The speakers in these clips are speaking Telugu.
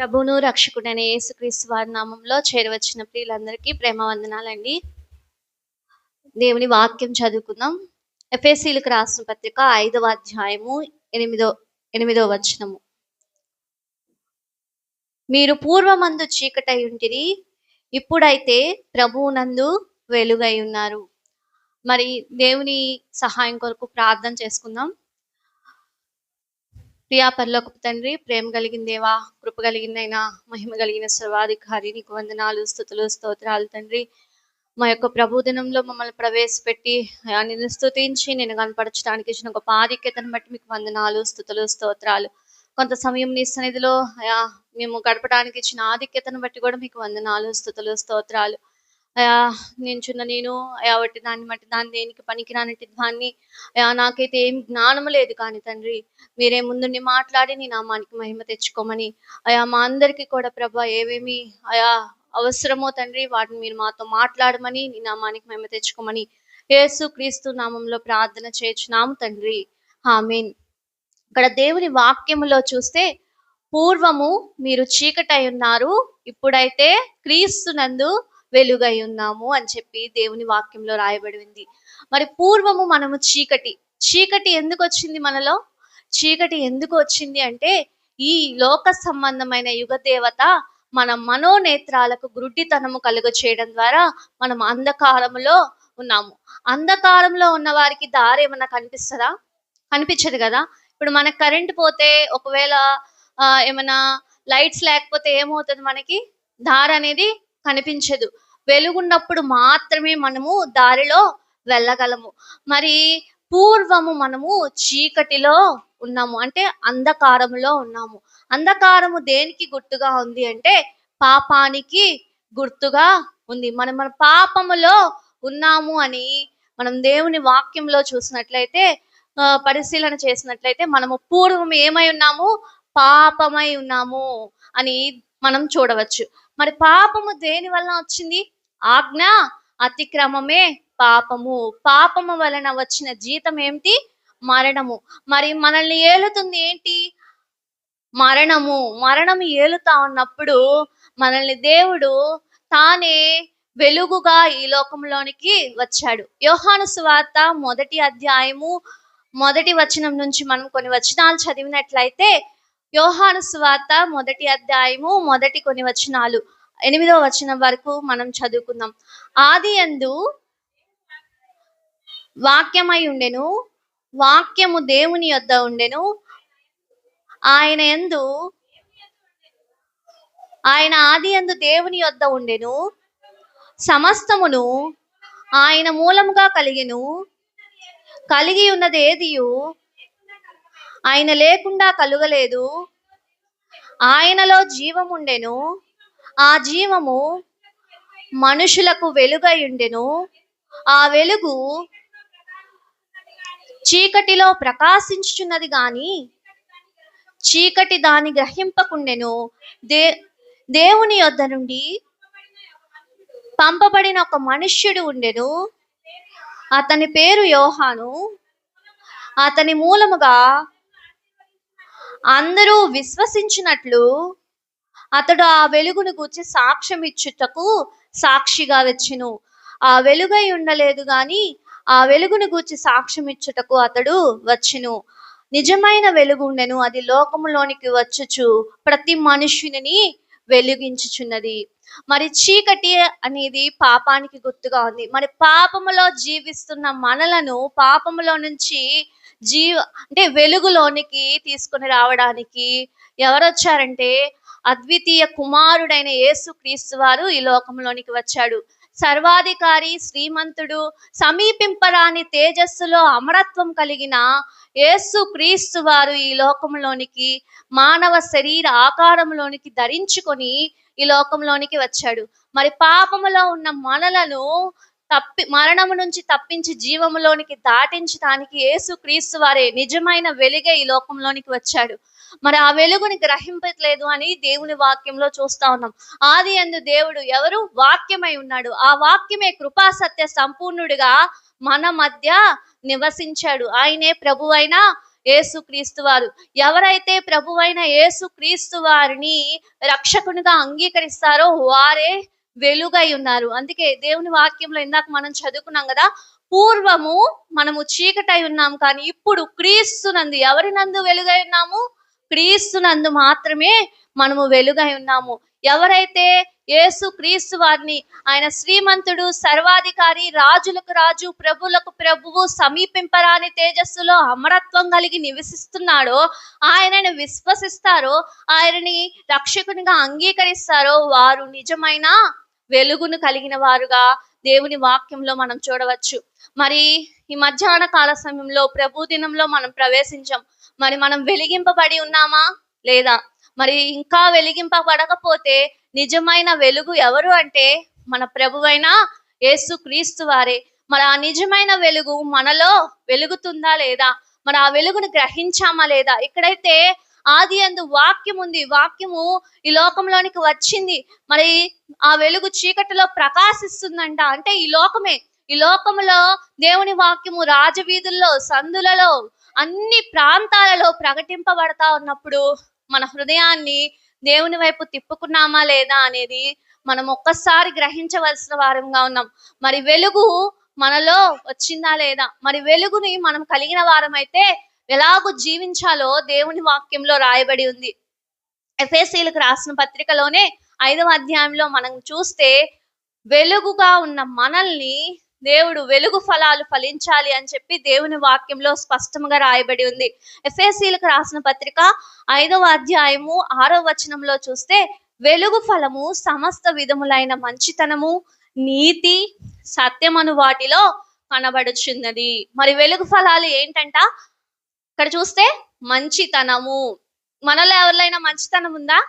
ప్రభును రక్షకుడైన యేసుక్రీస్తు వారి నామంలో చేరవచ్చిన ప్రియులందరికీ ప్రేమ వందనాలండి దేవుని వాక్యం చదువుకుందాం. ఎఫ్ఎస్సీలకు రాసిన పత్రిక ఐదవ అధ్యాయము ఎనిమిదో ఎనిమిదో వచనము. మీరు పూర్వమందు చీకటై ఉంటిరి ఇప్పుడైతే ప్రభువునందు వెలుగై ఉన్నారు మరి దేవుని సహాయం కొరకు ప్రార్థన చేసుకుందాం. ప్రియా పరలోకపు తండ్రి ప్రేమ కలిగిన దేవా కృప కలిగిందైనా మహిమ కలిగిన సర్వాధికారి నీకు వందనాలు స్థుతులు స్తోత్రాలు తండ్రి. మా యొక్క ప్రభుదినంలో మమ్మల్ని ప్రవేశపెట్టి అయా నిన్ను నేను కనపరచడానికి ఇచ్చిన గొప్ప ఆధిక్యతను బట్టి మీకు వందనాలు స్థుతులు స్తోత్రాలు. కొంత సమయం నీ సన్నిధిలో మేము గడపడానికి ఇచ్చిన ఆధిక్యతను బట్టి కూడా మీకు వందనాలు స్థుతులు స్తోత్రాలు. నించున్న నేను అయా వట్టి దాన్ని బట్టి దాన్ని దేనికి పనికిరానట్టి దాన్ని అయా నాకైతే ఏం జ్ఞానం లేదు కానీ తండ్రి. మీరే ముందుండి మాట్లాడి నీ నామానికి మహిమ తెచ్చుకోమని. అయా మా అందరికీ కూడా ప్రభా ఏవేమి అయా అవసరమో తండ్రి వాటిని మీరు మాతో మాట్లాడమని నీ నామానికి మహిమ తెచ్చుకోమని యేసు క్రీస్తు నామంలో ప్రార్థన చేర్చున్నాము తండ్రి. ఆమేన్. ఇక్కడ దేవుని వాక్యములో చూస్తే పూర్వము మీరు చీకటై ఉన్నారు ఇప్పుడైతే క్రీస్తునందు వెలుగై ఉన్నాము అని చెప్పి దేవుని వాక్యంలో రాయబడి ఉంది. మరి పూర్వము మనము చీకటి. చీకటి ఎందుకు వచ్చింది మనలో? చీకటి ఎందుకు వచ్చింది అంటే ఈ లోక సంబంధమైన యుగ దేవత మన మనోనేత్రాలకు గుడ్డితనము కలుగ చేయడం ద్వారా మనం అంధకారములో ఉన్నాము. అంధకారంలో ఉన్న వారికి దారి ఏమన్నా కనిపిస్తుందా? కనిపించదు కదా. ఇప్పుడు మనకు కరెంట్ పోతే ఒకవేళ ఏమైనా లైట్స్ లేకపోతే ఏమవుతుంది మనకి? దారి అనేది కనిపించదు. వెలుగున్నప్పుడు మాత్రమే మనము దారిలో వెళ్ళగలము. మరి పూర్వము మనము చీకటిలో ఉన్నాము. అంటే అంధకారములో ఉన్నాము. అంధకారము దేనికి గుర్తుగా ఉంది అంటే పాపానికి గుర్తుగా ఉంది. మనం మన పాపములో ఉన్నాము అని మనం దేవుని వాక్యంలో చూసినట్లయితే పరిశీలన చేసినట్లయితే మనము పూర్వం ఏమై ఉన్నాము? పాపమై ఉన్నాము అని మనం చూడవచ్చు. మరి పాపము దేని వలన వచ్చింది? ఆజ్ఞ అతిక్రమమే పాపము. పాపము వలన వచ్చిన జీతం ఏమిటి? మరణము. మరి మనల్ని ఏలుతుంది ఏంటి? మరణము. మరణం ఏలుతా ఉన్నప్పుడు మనల్ని దేవుడు తానే వెలుగుగా ఈ లోకంలోనికి వచ్చాడు. యోహాను సువార్త మొదటి అధ్యాయము మొదటి వచనం నుంచి మనం కొన్ని వచనాలు చదివినట్లయితే యోహాను సువార్త మొదటి అధ్యాయము మొదటి కొన్ని వచనాలు. ఎనిమిదో వచనం వరకు మనం చదువుకుందాం. ఆది యందు వాక్యమై ఉండెను వాక్యము దేవుని యొద్ద ఉండెను ఆయన యందు ఆయన ఆది యందు దేవుని యొద్ద ఉండెను సమస్తమును ఆయన మూలముగా కలిగెను కలిగి ఉన్నది ఏదియు? ఆయన లేకుండా కలుగలేదు. ఆయనలో జీవం ఉండెను ఆ జీవము మనుషులకు వెలుగై ఉండెను ఆ వెలుగు చీకటిలో ప్రకాశించుచున్నది గాని చీకటి దాని గ్రహింపకుండెను. దే దేవుని యొద్ద నుండి పంపబడిన ఒక మనుష్యుడు ఉండెను. అతని పేరు యోహాను. అతని మూలముగా అందరూ విశ్వసించినట్లు అతడు ఆ వెలుగును గూర్చి సాక్ష్యం ఇచ్చుటకు సాక్షిగా వచ్చెను. ఆ వెలుగై ఉండలేదు గాని ఆ వెలుగును గూర్చి సాక్ష్యం ఇచ్చుటకు అతడు వచ్చెను. నిజమైన వెలుగు ఉండెను అది లోకములోనికి వచ్చుచు. ప్రతి మనుషుని వెలిగించుచున్నది. మరి చీకటి అనేది పాపానికి గుర్తుగా ఉంది. మరి పాపములో జీవిస్తున్న మనలను పాపములో నుంచి జీవ అంటే వెలుగులోనికి తీసుకొని రావడానికి ఎవరు వచ్చారంటే అద్వితీయ కుమారుడైన యేసు క్రీస్తు వారు ఈ లోకంలోనికి వచ్చాడు. సర్వాధికారి శ్రీమంతుడు సమీపింపరాని తేజస్సులో అమరత్వం కలిగిన యేసు క్రీస్తు వారు ఈ లోకంలోనికి మానవ శరీర ఆకారంలోనికి ధరించుకొని ఈ లోకంలోనికి వచ్చాడు. మరి పాపములో ఉన్న మనలను తప్పి మరణము నుంచి తప్పించి జీవములోనికి దాటించడానికి యేసు క్రీస్తు వారే నిజమైన వెలుగే ఈ లోకంలోనికి వచ్చాడు. మరి ఆ వెలుగుని గ్రహింపట్లేదు అని దేవుని వాక్యంలో చూస్తా ఉన్నాం. ఆది అందు దేవుడు ఎవరు? వాక్యమై ఉన్నాడు. ఆ వాక్యమే కృపా సత్య సంపూర్ణుడిగా మన మధ్య నివసించాడు. ఆయనే ప్రభు అయిన క్రీస్తు వారు. ఎవరైతే ప్రభువైన ఏసు క్రీస్తు వారిని రక్షకునిగా అంగీకరిస్తారో వారే వెలుగై ఉన్నారు. అందుకే దేవుని వాక్యంలో ఇందాక మనం చదువుకున్నాం కదా పూర్వము మనము చీకటై ఉన్నాం కానీ ఇప్పుడు క్రీస్తునందు ఎవరి నందు వెలుగై ఉన్నాము? క్రీస్తునందు మాత్రమే మనము వెలుగై ఉన్నాము. ఎవరైతే యేసు క్రీస్తు వారిని ఆయన శ్రీమంతుడు సర్వాధికారి రాజులకు రాజు ప్రభులకు ప్రభువు సమీపింపరాని తేజస్సులో అమరత్వం కలిగి నివసిస్తున్నాడో ఆయనను విశ్వసిస్తారో ఆయనని రక్షకునిగా అంగీకరిస్తారో వారు నిజమైన వెలుగును కలిగిన వారుగా దేవుని వాక్యంలో మనం చూడవచ్చు. మరి ఈ మధ్యాహ్న కాల సమయంలో ప్రభు దినంలో మనం ప్రవేశించాం. మరి మనం వెలిగింపబడి ఉన్నామా? లేదా? మరి ఇంకా వెలిగింపబడకపోతే నిజమైన వెలుగు ఎవరు అంటే మన ప్రభువైన యేసు క్రీస్తు వారే. మరి ఆ నిజమైన వెలుగు మనలో వెలుగుతుందా లేదా? మరి ఆ వెలుగును గ్రహించామా లేదా? ఇక్కడైతే ఆది అందు వాక్యం ఉంది. వాక్యము ఈ లోకంలోనికి వచ్చింది. మరి ఆ వెలుగు చీకటిలో ప్రకాశిస్తుందంట. అంటే ఈ లోకమే. ఈ లోకములో దేవుని వాక్యము రాజవీధుల్లో సందులలో అన్ని ప్రాంతాలలో ప్రకటింపబడతా ఉన్నప్పుడు మన హృదయాన్ని దేవుని వైపు తిప్పుకున్నామా లేదా అనేది మనం ఒక్కసారి గ్రహించవలసిన వారంగా ఉన్నాం. మరి వెలుగు మనలో వచ్చిందా లేదా? మరి వెలుగుని మనం కలిగిన వారమైతే ఎలాగూ జీవించాలో దేవుని వాక్యంలో రాయబడి ఉంది. ఎఫ్ఎస్సీలకు రాసిన పత్రికలోనే ఐదవ అధ్యాయంలో మనం చూస్తే వెలుగుగా ఉన్న మనల్ని దేవుడు వెలుగు ఫలాలు ఫలించాలి అని చెప్పి దేవుని వాక్యంలో స్పష్టంగా రాయబడి ఉంది. ఎఫ్ఎస్సీలకు రాసిన పత్రిక ఐదవ అధ్యాయము ఆరో వచనంలో చూస్తే వెలుగు ఫలము సమస్త విధములైన మంచితనము నీతి సత్యమను వాటిలో కనబడుచున్నది. మరి వెలుగు ఫలాలు ఏంటంట? ఇక్కడ చూస్తే మంచితనము. మనలో ఎవరిలైనా మంచితనం ఉందా?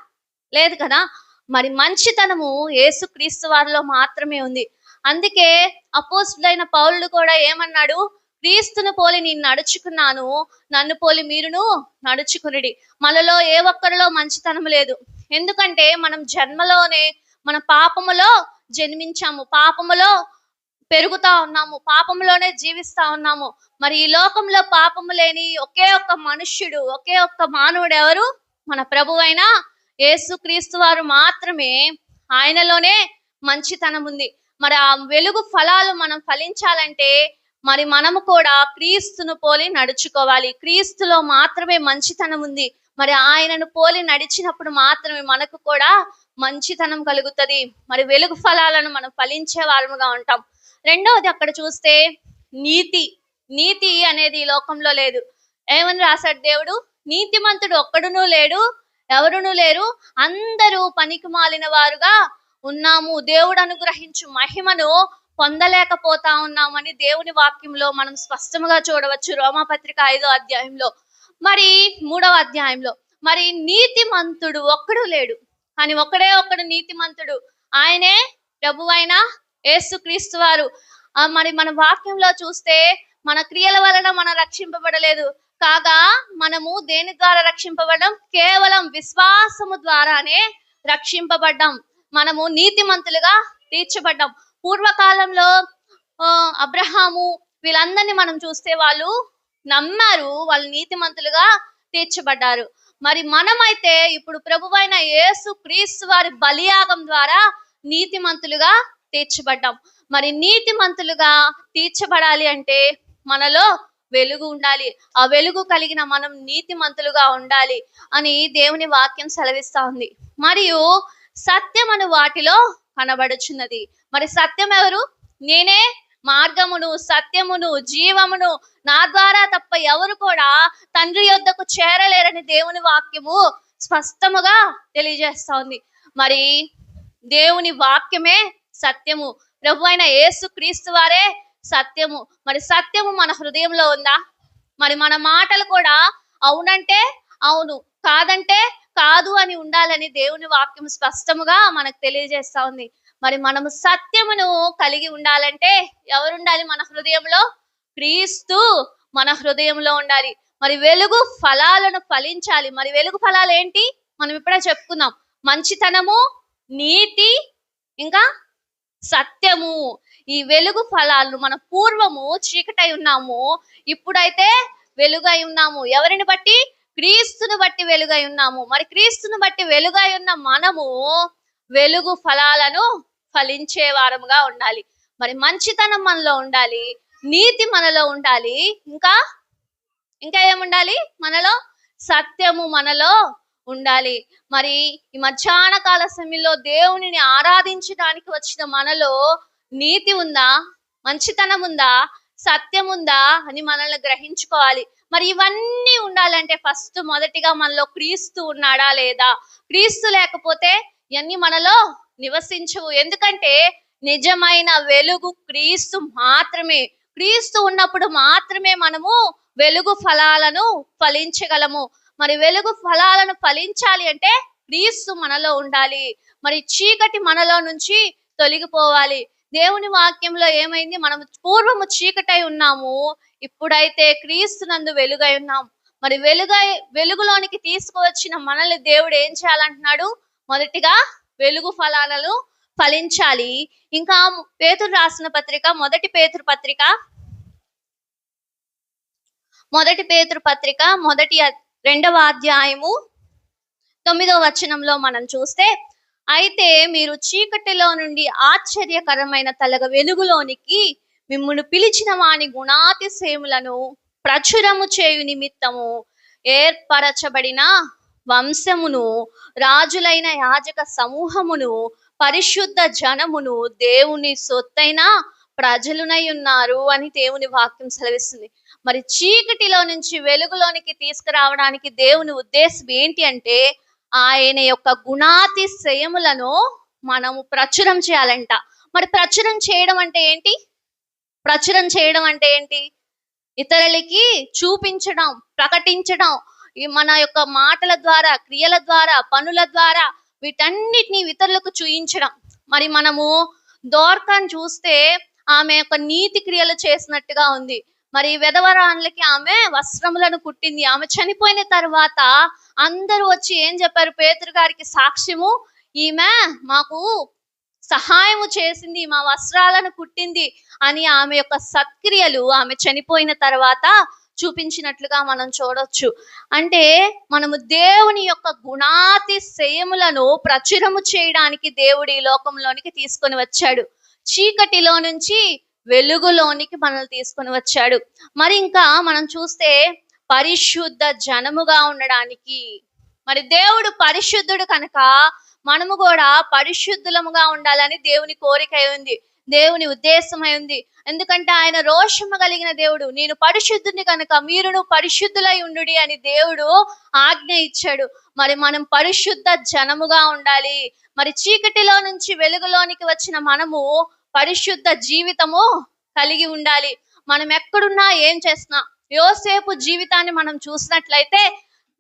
లేదు కదా? మరి మంచితనము యేసు క్రీస్తు వారిలో మాత్రమే ఉంది. అందుకే అపోస్తులైన పౌరుడు కూడా ఏమన్నాడు? క్రీస్తును పోలి నేను నడుచుకున్నాను నన్ను పోలి మీరును నడుచుకునిడి. మనలో ఏ ఒక్కరిలో మంచితనం లేదు. ఎందుకంటే మనం జన్మలోనే మన పాపములో జన్మించాము పాపములో పెరుగుతా ఉన్నాము పాపములోనే జీవిస్తా ఉన్నాము. మరి ఈ లోకంలో పాపము లేని ఒకే ఒక్క మనుష్యుడు ఒకే ఒక్క మానవుడు ఎవరు? మన ప్రభువైన యేసు క్రీస్తు వారు మాత్రమే. ఆయనలోనే మంచితనం ఉంది మరి ఆ వెలుగు ఫలాలు మనం ఫలించాలంటే మరి మనము కూడా క్రీస్తును పోలి నడుచుకోవాలి. క్రీస్తులో మాత్రమే మంచితనం ఉంది. మరి ఆయనను పోలి నడిచినప్పుడు మాత్రమే మనకు కూడా మంచితనం కలుగుతుంది. మరి వెలుగు ఫలాలను మనం ఫలించే వారముగా ఉంటాం. రెండవది అక్కడ చూస్తే నీతి. నీతి అనేది ఈ లోకంలో లేదు. ఏమని రాశాడు దేవుడు? నీతిమంతుడు ఒక్కడునూ లేడు ఎవరునూ లేరు. అందరూ పనికి మాలిన వారుగా ఉన్నాము. దేవుడు అనుగ్రహించు మహిమను పొందలేకపోతా ఉన్నామని దేవుని వాక్యంలో మనం స్పష్టంగా చూడవచ్చు. రోమాపత్రిక ఐదో అధ్యాయంలో. మరి మూడవ అధ్యాయంలో. మరి నీతిమంతుడు ఒక్కడు లేడు. కానీ ఒకడే ఒక్కడు నీతిమంతుడు. ఆయనే ప్రభువైన యేసు క్రీస్తు వారు మరి మన వాక్యంలో చూస్తే మన క్రియల వలన మనం రక్షింపబడలేదు. కాగా మనము దేని ద్వారా రక్షింపబడడం? కేవలం విశ్వాసము ద్వారానే రక్షింపబడ్డాం. మనము నీతిమంతులుగా తీర్చబడ్డాం. పూర్వకాలంలో ఆ, అబ్రహాము వీళ్ళందరినీ మనం చూస్తే వాళ్ళు నమ్మారు వాళ్ళు నీతిమంతులుగా తీర్చబడ్డారు. మరి మనమైతే ఇప్పుడు ప్రభువైన యేసు క్రీస్తు వారి బలియాగం ద్వారా నీతిమంతులుగా తీర్చబడ్డాం. మరి నీతిమంతులుగా తీర్చబడాలి అంటే మనలో వెలుగు ఉండాలి. ఆ వెలుగు కలిగిన మనం నీతిమంతులుగా ఉండాలి అని దేవుని వాక్యం సెలవిస్తా ఉంది. మరియు సత్యమను వాటిలో కనబడుచున్నది. మరి సత్యం ఎవరు? నేనే మార్గమును సత్యమును జీవమును. నా ద్వారా తప్ప ఎవరు కూడా తండ్రి యొద్దకు చేరలేరని దేవుని వాక్యము స్పష్టముగా తెలియజేస్తా ఉంది. మరి దేవుని వాక్యమే సత్యము. ప్రభు అయిన యేసు క్రీస్తు వారే సత్యము. మరి సత్యము మన హృదయంలో ఉందా? మరి మన మాటలు కూడా అవునంటే అవును కాదంటే కాదు అని ఉండాలని దేవుని వాక్యం స్పష్టముగా మనకు తెలియజేస్తా ఉంది. మరి మనము సత్యమును కలిగి ఉండాలంటే ఎవరు ఉండాలి మన హృదయంలో క్రీస్తు మన హృదయంలో ఉండాలి. మరి వెలుగు ఫలాలను ఫలించాలి. మరి వెలుగు ఫలాలు ఏంటి? మనం ఇప్పుడే చెప్పుకుందాం మంచితనము నీతి ఇంకా సత్యము. ఈ వెలుగు ఫలాలు మన పూర్వము చీకటై ఉన్నాము. ఇప్పుడైతే వెలుగై ఉన్నాము. ఎవరిని బట్టి? క్రీస్తుని బట్టి వెలుగై ఉన్నాము. మరి క్రీస్తుని బట్టి వెలుగై ఉన్న మనము వెలుగు ఫలాలను ఫలించే వారముగా ఉండాలి. మరి మంచితనం మనలో ఉండాలి. నీతి మనలో ఉండాలి. ఇంకా ఇంకా ఏముండాలి? మనలో సత్యము మనలో ఉండాలి. మరి ఈ మధ్యాహ్న కాల సమయంలో దేవునిని ఆరాధించడానికి వచ్చిన మనలో నీతి ఉందా? మంచితనం ఉందా? సత్యం ఉందా అని మనల్ని గ్రహించుకోవాలి. మరి ఇవన్నీ ఉండాలంటే ఫస్ట్ మొదటిగా మనలో క్రీస్తు ఉన్నాడా లేదా? క్రీస్తు లేకపోతే ఇవన్నీ మనలో నివసించవు. ఎందుకంటే నిజమైన వెలుగు క్రీస్తు మాత్రమే. క్రీస్తు ఉన్నప్పుడు మాత్రమే మనము వెలుగు ఫలాలను ఫలించగలము. మరి వెలుగు ఫలాలను ఫలించాలి అంటే క్రీస్తు మనలో ఉండాలి. మరి చీకటి మనలో నుంచి తొలగిపోవాలి. దేవుని వాక్యంలో ఏమైంది? మనం పూర్వము చీకటై ఉన్నాము. ఇప్పుడైతే క్రీస్తు నందు వెలుగై ఉన్నాం. మరి వెలుగై వెలుగులోనికి తీసుకువచ్చిన మనల్ని దేవుడు ఏం చేయాలంటున్నాడు? మొదటిగా వెలుగు ఫలాలను ఫలించాలి. ఇంకా పేతురు రాసిన పత్రిక మొదటి పేతురు పత్రిక మొదటి పేతురు పత్రిక మొదటి రెండవ అధ్యాయము తొమ్మిదవ వచనంలో మనం చూస్తే అయితే మీరు చీకటిలో నుండి ఆశ్చర్యకరమైన తలగ వెలుగులోనికి మిమ్మును పిలిచిన వాని గుణాతిశయములను ప్రచురము చేయు నిమిత్తము ఏర్పరచబడిన వంశమును రాజులైన యాజక సమూహమును పరిశుద్ధ జనమును దేవుని సొత్తైన ప్రజలునై ఉన్నారు అని దేవుని వాక్యం సెలవిస్తుంది. మరి చీకటిలో నుంచి వెలుగులోనికి తీసుకురావడానికి దేవుని ఉద్దేశం ఏంటి అంటే ఆయన యొక్క గుణాతిశయములను మనము ప్రచురం చేయాలంట. మరి ప్రచురం చేయడం అంటే ఏంటి? ప్రచురం చేయడం అంటే ఏంటి? ఇతరులకి చూపించడం ప్రకటించడం మన యొక్క మాటల ద్వారా క్రియల ద్వారా పనుల ద్వారా వీటన్నిటిని ఇతరులకు చూయించడం. మరి మనము దోర్కాన్ చూస్తే ఆమె యొక్క నీతి క్రియలు చేసినట్టుగా ఉంది. మరి వెధవరాన్లకి ఆమె వస్త్రములను కుట్టింది. ఆమె చనిపోయిన తర్వాత అందరూ వచ్చి ఏం చెప్పారు? పేతురు గారికి సాక్ష్యము. ఈమె మాకు సహాయము చేసింది మా వస్త్రాలను కుట్టింది అని ఆమె యొక్క సత్క్రియలు ఆమె చనిపోయిన తర్వాత చూపించినట్లుగా మనం చూడొచ్చు. అంటే మనము దేవుని యొక్క గుణాతిశయములను ప్రచురము చేయడానికి దేవుడు ఈ లోకంలోనికి తీసుకొని వచ్చాడు. చీకటిలో నుంచి వెలుగులోనికి మనల్ని తీసుకొని వచ్చాడు. మరి ఇంకా మనం చూస్తే పరిశుద్ధ జనముగా ఉండడానికి. మరి దేవుడు పరిశుద్ధుడు కనుక మనము కూడా పరిశుద్ధులముగా ఉండాలని దేవుని కోరిక అయి ఉంది దేవుని ఉద్దేశం అయి ఉంది. ఎందుకంటే ఆయన రోషము కలిగిన దేవుడు నేను పరిశుద్ధుని కనుక మీరును పరిశుద్ధులై ఉండు అని దేవుడు ఆజ్ఞ ఇచ్చాడు. మరి మనం పరిశుద్ధ జనముగా ఉండాలి. మరి చీకటిలో నుంచి వెలుగులోనికి వచ్చిన మనము పరిశుద్ధ జీవితము కలిగి ఉండాలి. మనం ఎక్కడున్నా ఏం చేస్తున్నా యోసేపు జీవితాన్ని మనం చూసినట్లయితే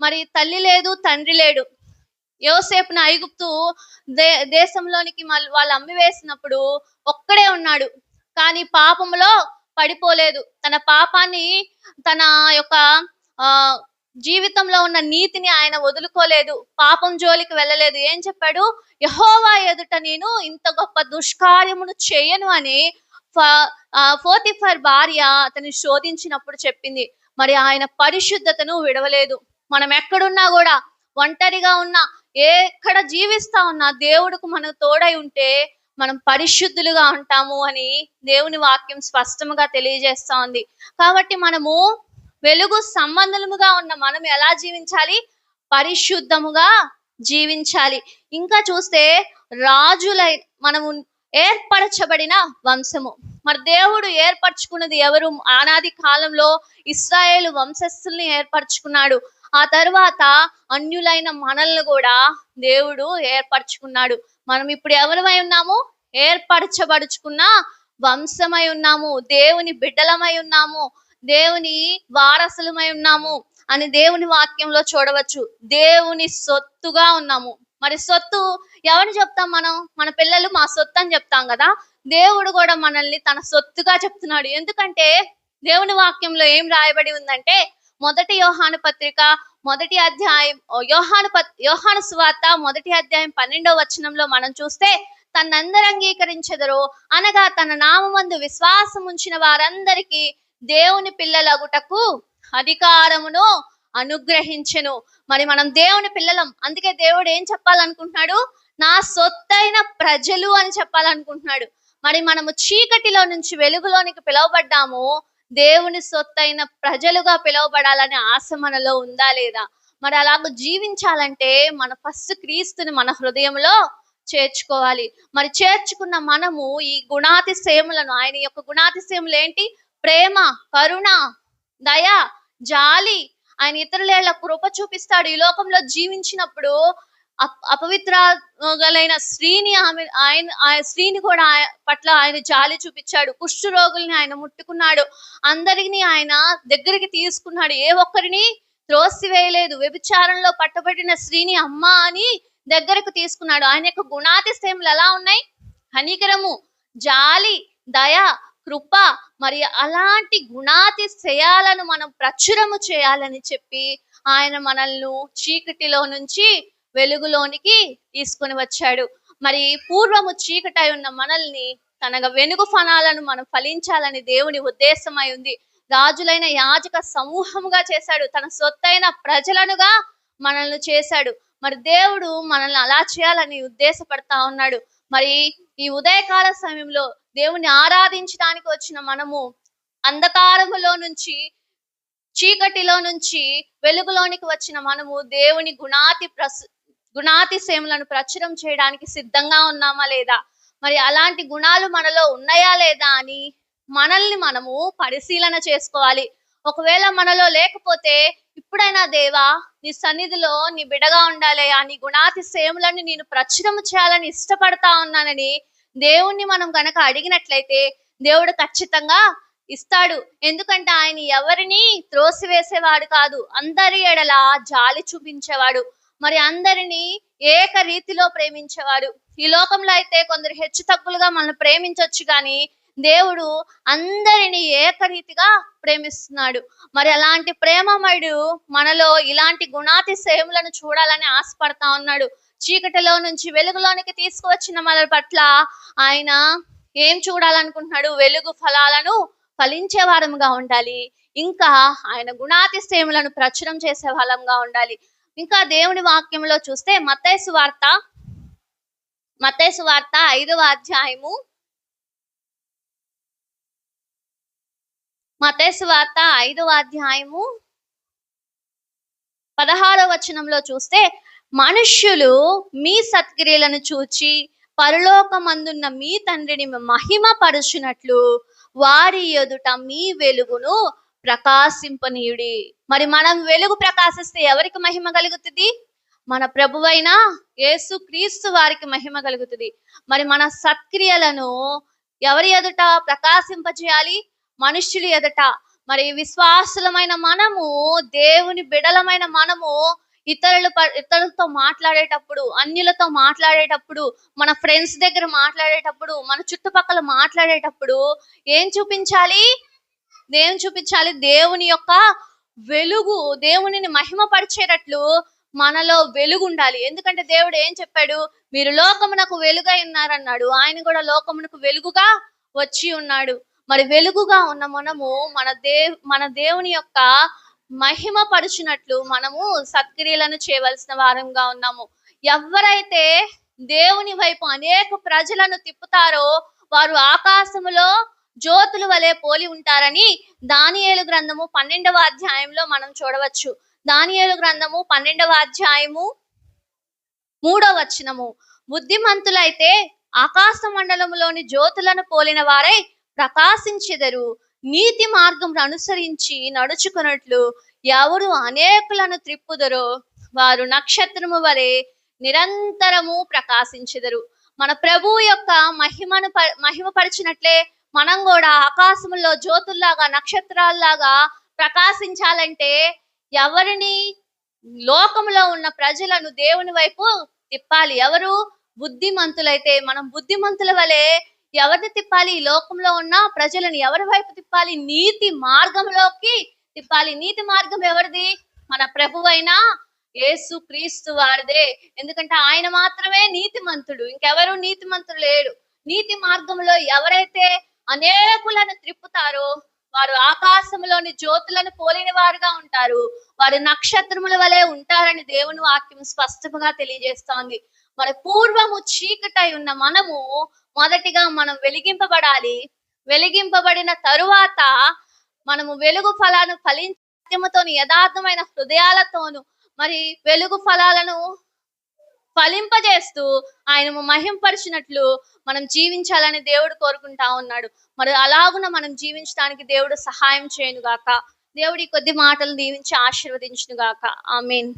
మరి తల్లి లేదు తండ్రి లేడు. యోసేపును ఐగుప్తు దే దేశంలోనికి మళ్ళీ వాళ్ళు అమ్మి వేసినప్పుడు ఒక్కడే ఉన్నాడు. కానీ పాపంలో పడిపోలేదు. తన పాపాన్ని తన యొక్క ఆ జీవితంలో ఉన్న నీతిని ఆయన వదులుకోలేదు. పాపం జోలికి వెళ్ళలేదు. ఏం చెప్పాడు? యహోవా ఎదుట నేను ఇంత గొప్ప దుష్కార్యమును చేయను అని ఫోర్టిఫర్ భార్య అతన్ని శోధించినప్పుడు చెప్పింది మరి ఆయన పరిశుద్ధతను విడవలేదు. మనం ఎక్కడున్నా కూడా ఒంటరిగా ఉన్నా ఎక్కడ జీవిస్తా ఉన్నా దేవుడికి మనం తోడై ఉంటే మనం పరిశుద్ధులుగా ఉంటాము అని దేవుని వాక్యం స్పష్టంగా తెలియజేస్తా ఉంది. కాబట్టి మనము వెలుగు సంబంధముగా ఉన్న మనం ఎలా జీవించాలి? పరిశుద్ధముగా జీవించాలి. ఇంకా చూస్తే రాజులై మనము ఏర్పరచబడిన వంశము. మరి దేవుడు ఏర్పరచుకున్నది ఎవరు? ఆనాది కాలంలో ఇస్రాయేల్ వంశస్థుల్ని ఏర్పరచుకున్నాడు. ఆ తర్వాత అన్యులైన మనల్ని కూడా దేవుడు ఏర్పరచుకున్నాడు. మనం ఇప్పుడు ఎవరమై ఉన్నాము? ఏర్పరచబడుచుకున్న వంశమై ఉన్నాము. దేవుని బిడ్డలమై ఉన్నాము. దేవుని వారసులమై ఉన్నాము అని దేవుని వాక్యంలో చూడవచ్చు. దేవుని సొత్తుగా ఉన్నాము. మరి సొత్తు ఎవరిని చెప్తాం మనం? మన పిల్లలు మా సొత్తు అని చెప్తాం కదా? దేవుడు కూడా మనల్ని తన సొత్తుగా చెప్తున్నాడు. ఎందుకంటే దేవుని వాక్యంలో ఏం రాయబడి ఉందంటే మొదటి యోహాను పత్రిక మొదటి అధ్యాయం యోహాను పత్ యోహాను సువార్త మొదటి అధ్యాయం పన్నెండవ వచనంలో మనం చూస్తే తన్నందరు అంగీకరించెదరు. అనగా తన నామందు విశ్వాసం ఉంచిన వారందరికీ దేవుని పిల్లలగుటకు అధికారమును అనుగ్రహించెను. మరి మనం దేవుని పిల్లలం. అందుకే దేవుడు ఏం చెప్పాలనుకుంటున్నాడు? నా సొత్తైన ప్రజలు అని చెప్పాలనుకుంటున్నాడు. మరి మనము చీకటిలో నుంచి వెలుగులోనికి పిలువబడ్డాము? దేవుని సొత్తైన ప్రజలుగా పిలువబడాలనే ఆశ మనలో ఉందా లేదా? మరి అలాగ జీవించాలంటే మన ఫస్ట్ క్రీస్తుని మన హృదయంలో చేర్చుకోవాలి. మరి చేర్చుకున్న మనము ఈ గుణాతిశయములను ఆయన యొక్క గుణాతిశయములు ఏంటి? ప్రేమ కరుణ దయ జాలి ఆయన ఇతరుల కృప చూపిస్తాడు. ఈ లోకంలో జీవించినప్పుడు అపవిత్రగలైన స్త్రీని ఆమె ఆయన స్త్రీని కూడా పట్ల ఆయన జాలి చూపించాడు. కుష్ఠు రోగుల్ని ఆయన ముట్టుకున్నాడు. అందరిని ఆయన దగ్గరికి తీసుకున్నాడు. ఏ ఒక్కరిని త్రోసివేయలేదు. వ్యభిచారంలో పట్టబడిన స్త్రీని అమ్మ అని దగ్గరకు తీసుకున్నాడు. ఆయన యొక్క గుణాతిశయములు ఎలా ఉన్నాయి? కనికరము జాలి దయ కృప మరి అలాంటి గుణాతిశయాలను మనం ప్రచురము చేయాలని చెప్పి ఆయన మనల్ని చీకటిలో నుంచి వెలుగులోనికి తీసుకొని వచ్చాడు. మరి పూర్వము చీకటై ఉన్న మనల్ని తనగా వెనుగు ఫలాలను మనం ఫలించాలని దేవుని ఉద్దేశమై ఉంది. రాజులైన యాజక సమూహముగా చేశాడు. తన సొత్తైన ప్రజలనుగా మనల్ని చేశాడు. మరి దేవుడు మనల్ని అలా చేయాలని ఉద్దేశపడతా ఉన్నాడు. మరి ఈ ఉదయకాల సమయంలో దేవుని ఆరాధించడానికి వచ్చిన మనము అంధకారములో నుంచి చీకటిలో నుంచి వెలుగులోనికి వచ్చిన మనము దేవుని గుణాతి ప్రస్ గుణాతిశయములను ప్రచురం చేయడానికి సిద్ధంగా ఉన్నామా లేదా? మరి అలాంటి గుణాలు మనలో ఉన్నాయా లేదా అని మనల్ని మనము పరిశీలన చేసుకోవాలి. ఒకవేళ మనలో లేకపోతే ఎప్పుడైనా దేవా నీ సన్నిధిలో నీ బిడగా ఉండాలయ్యా నీ గుణాతిశయములను నేను ప్రచురము చేయాలని ఇష్టపడతా ఉన్నానని దేవుణ్ణి మనం గనక అడిగినట్లయితే దేవుడు ఖచ్చితంగా ఇస్తాడు. ఎందుకంటే ఆయన ఎవరిని త్రోసివేసేవాడు కాదు అందరి ఎడల జాలి చూపించేవాడు. మరి అందరినీ ఏక రీతిలో ప్రేమించేవాడు. ఈ లోకంలో అయితే కొందరు హెచ్చు తగ్గులుగా మనం ప్రేమించవచ్చు కానీ దేవుడు అందరిని ఏకరీతిగా ప్రేమిస్తున్నాడు. మరి అలాంటి ప్రేమమయుడు మనలో ఇలాంటి గుణాతి సేములను చూడాలని ఆశపడతా ఉన్నాడు. చీకటిలో నుంచి వెలుగులోనికి తీసుకువచ్చిన మన పట్ల ఆయన ఏం చూడాలనుకుంటున్నాడు? వెలుగు ఫలాలను ఫలించే వారముగా ఉండాలి. ఇంకా ఆయన గుణాతిశయములను ప్రచురం చేసే వాళ్ళంగా ఉండాలి. ఇంకా దేవుని వాక్యంలో చూస్తే మత్తైసు వార్త మత్తైసు వార్త ఐదవ అధ్యాయము మత్తైసు వార్త ఐదవ అధ్యాయము పదహారవ వచనంలో చూస్తే మనుష్యులు మీ సత్క్రియలను చూచి పరలోకమందున్న మీ తండ్రిని మహిమపరుచునట్లు వారి ఎదుట మీ వెలుగును ప్రకాశింపనీయుడి. మరి మనం వెలుగు ప్రకాశిస్తే ఎవరికి మహిమ కలుగుతుంది? మన ప్రభువైన యేసు క్రీస్తు వారికి మహిమ కలుగుతుంది. మరి మన సత్క్రియలను ఎవరి ఎదుట ప్రకాశింపజేయాలి? మనుష్యుల ఎదుట. మరి విశ్వాసులమైన మనము దేవుని బిడలమైన మనము ఇతరులు ఇతరులతో మాట్లాడేటప్పుడు అన్యులతో మాట్లాడేటప్పుడు మన ఫ్రెండ్స్ దగ్గర మాట్లాడేటప్పుడు మన చుట్టుపక్కల మాట్లాడేటప్పుడు ఏం చూపించాలి? ఏం చూపించాలి? దేవుని యొక్క వెలుగు దేవునిని మహిమపరిచేటట్లు మనలో వెలుగు ఉండాలి ఎందుకంటే దేవుడు ఏం చెప్పాడు? మీరు లోకమునకు వెలుగై ఉన్నారన్నాడు. ఆయన కూడా లోకమునకు వెలుగుగా వచ్చి ఉన్నాడు. మరి వెలుగుగా ఉన్న మనము మన దేవ్ మన దేవుని యొక్క మహిమ పరుచినట్లు మనము సత్క్రియలను చేయవలసిన వారంగా ఉన్నాము. ఎవరైతే దేవుని వైపు అనేక ప్రజలను తిప్పుతారో వారు ఆకాశములో జ్యోతులు వలె పోలి ఉంటారని దానియేలు గ్రంథము పన్నెండవ అధ్యాయంలో మనం చూడవచ్చు. దానియేలు గ్రంథము పన్నెండవ అధ్యాయము మూడో వచనము. బుద్ధిమంతులైతే ఆకాశ మండలములోని జ్యోతులను పోలిన వారై ప్రకాశించెదరు. నీతి మార్గం అనుసరించి నడుచుకున్నట్లు ఎవరు అనేకులను త్రిప్పుదరో వారు నక్షత్రము వలె నిరంతరము ప్రకాశించెదరు. మన ప్రభువు యొక్క మహిమను మహిమపరిచినట్లే మనం కూడా ఆకాశంలో జ్యోతుల్లాగా నక్షత్రాల్లాగా ప్రకాశించాలంటే ఎవరిని లోకంలో ఉన్న ప్రజలను దేవుని వైపు తిప్పాలి. ఎవరు? బుద్ధిమంతులైతే మనం బుద్ధిమంతుల వలె ఎవరిని తిప్పాలి? ఈ లోకంలో ఉన్న ప్రజలను ఎవరి వైపు తిప్పాలి? నీతి మార్గంలోకి తిప్పాలి. నీతి మార్గం ఎవరిది? మన ప్రభువైన యేసు క్రీస్తు వారిదే. ఎందుకంటే ఆయన మాత్రమే నీతిమంతుడు. ఇంకెవరు నీతిమంతుడు లేడు నీతి మార్గంలో ఎవరైతే అనేకులను త్రిప్పుతారో వారు ఆకాశంలోని జ్యోతులను పోలిన వారుగా ఉంటారు. వారు నక్షత్రముల వలె ఉంటారని దేవుని వాక్యం స్పష్టముగా తెలియజేస్తోంది. మన పూర్వము చీకటై ఉన్న మనము మొదటిగా మనం వెలిగింపబడాలి. వెలిగింపబడిన తరువాత మనము వెలుగు ఫలాలను ఫలించతోను యథార్థమైన హృదయాలతోను మరి వెలుగు ఫలాలను ఫలింపజేస్తూ ఆయన మహింపరిచినట్లు మనం జీవించాలని దేవుడు కోరుకుంటా ఉన్నాడు. మరి అలాగున మనం జీవించడానికి దేవుడు సహాయం చేయను గాక దేవుడి కొద్ది మాటలు దీవించి ఆశీర్వదించును గాక మీన్